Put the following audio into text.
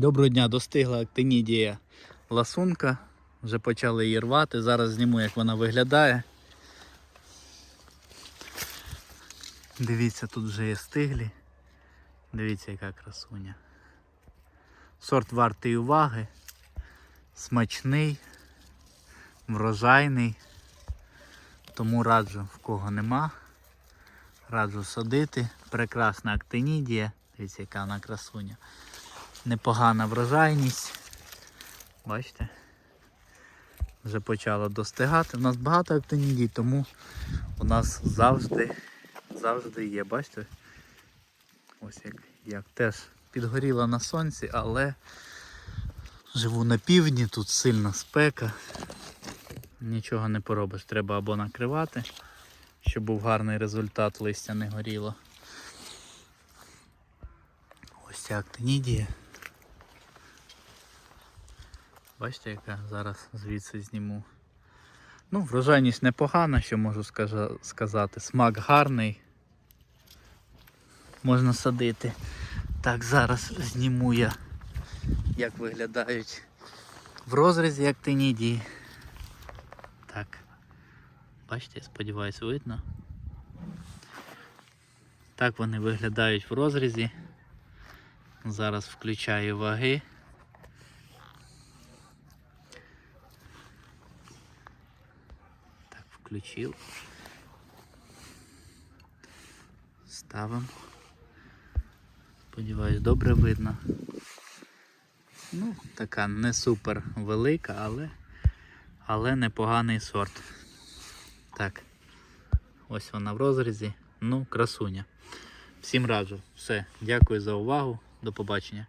Доброго дня, достигла актинідія ласунка. Вже почали її рвати. Зараз зніму, як вона виглядає. Дивіться, тут вже є стиглі. Дивіться, яка красуня. Сорт вартий уваги. Смачний, врожайний. Тому раджу, в кого нема. Раджу садити. Прекрасна актинідія. Дивіться, яка вона красуня. Непогана врожайність. Бачите? Вже почала достигати. У нас багато актинідій, тому у нас завжди, завжди є. Бачите? Ось як, як теж підгоріла на сонці, але живу на півдні, тут сильна спека. Нічого не поробиш, треба або накривати, щоб був гарний результат, листя не горіло. Ось ця актинідія. Бачите, яка зараз звідси зніму. Ну, врожайність непогана, що можу сказати. Смак гарний. Можна садити. Так, зараз зніму я, як виглядають в розрізі актинідії. Так. Бачите, я сподіваюся, видно. Так вони виглядають в розрізі. Зараз включаю ваги. Так, включив. Ставимо. Сподіваюсь, добре видно. Ну, така не супер велика, але, але непоганий сорт. Так. Ось вона в розрізі. Ну, красуня. Всім раджу. Все. Дякую за увагу. До побачення.